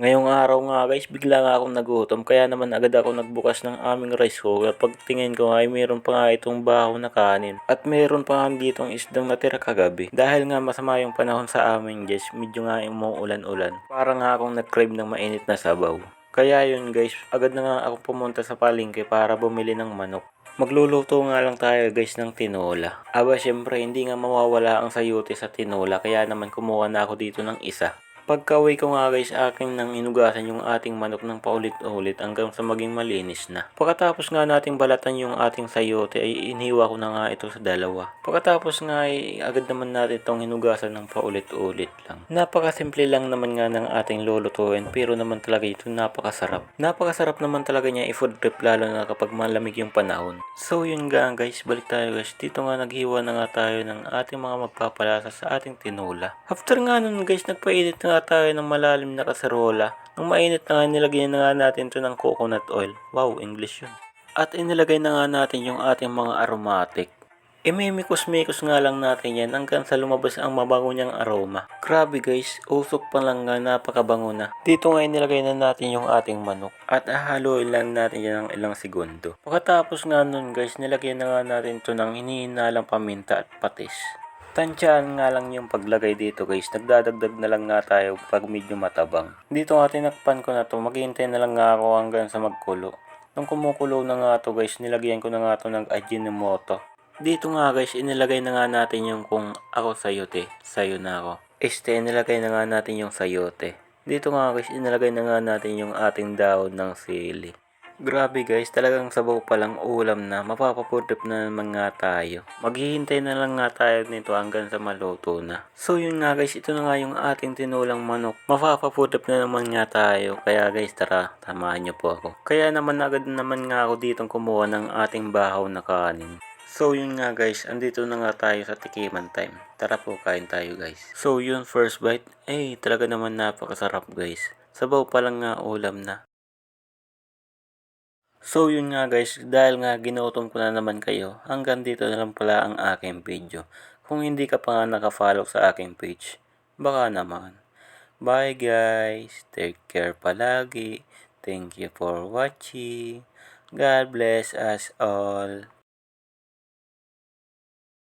Ngayong araw nga guys, bigla nga akong nagutom kaya naman agad ako nagbukas ng aming rice cooker. Pagtingin ko ay mayroon pa nga itong baho na kanin at mayroon pa nga ditong isdang natira kagabi. Dahil nga masama yung panahon sa amin guys, medyo nga umuulan-ulan. Parang nga akong nag-crave ng mainit na sabaw. Kaya yun guys, agad na nga ako pumunta sa palengke para bumili ng manok. Magluluto nga lang tayo guys ng tinola. Aba syempre hindi nga mawawala ang sayote sa tinola kaya naman kumuha na ako dito ng isa. Pagkaway ko nga guys, akin nang inugasan yung ating manok ng paulit-ulit hanggang sa maging malinis na. Pagkatapos nga nating balatan yung ating sayote ay iniwa ko na nga ito sa dalawa. Pagkatapos nga ay agad naman natin itong hinugasan ng paulit-ulit lang. Napakasimple lang naman nga ng ating lulutuin pero naman talaga ito napakasarap. Napakasarap naman talaga niya i-food prep lalo na kapag malamig yung panahon. So yun nga guys, balik tayo guys. Dito nga naghiwa na nga tayo ng ating mga magpapalasa sa ating tinola. After nga nun guys, nagpainit na nga tayo ng malalim na kaserola. Nung mainit na nga, nilagyan na nga natin to ng coconut oil. Wow, English yun. At inilagay na nga natin yung ating mga aromatic. Imimikos-mikos nga lang natin yan hanggang sa lumabas ang mabango niyang aroma. Grabe guys, usok pa lang nga napakabango na. Dito nga inilagay na natin yung ating manok. At hahaluin lang natin yan ng ilang segundo. Pagkatapos nga nun guys, nilagyan na nga natin to ng hinihinalang paminta at patis. Tansyahan nga lang yung paglagay dito guys. Nagdadagdag na lang nga tayo pag medyo matabang. Dito nga tinakpan ko na to. Maghihintay na lang nga ako hanggang sa magkulo. Nung kumukulo na nga to guys, nilagyan ko na nga to ng Ajinomoto. Dito nga guys, inilagay na nga natin yung kung ako sayote, sayo na ako. Este, inilagay na nga natin yung sayote. Dito nga guys, inilagay na nga natin yung ating daon ng sili. Grabe guys, talagang sabaw pa lang ulam na, mapapapurdip na naman nga tayo. Maghihintay na lang nga tayo nito hanggang sa maluto na. So yun nga guys, ito na nga yung ating tinulang manok. Mapapapurdip na naman nga tayo. Kaya guys, tara, tamahan niyo po ako. Kaya naman agad naman nga ako ditong kumuha ng ating bahaw na kanin. So yun nga guys, andito na nga tayo sa tikiman time. Tara po, kain tayo guys. So yun, first bite, eh talaga naman napakasarap guys. Sabaw pa lang nga ulam na. So yun nga guys, dahil nga ginutom ko na naman kayo, hanggang dito na lang pala ang aking video. Kung hindi ka pa nga nakafollow sa aking page, baka naman. Bye guys, take care palagi. Thank you for watching. God bless us all.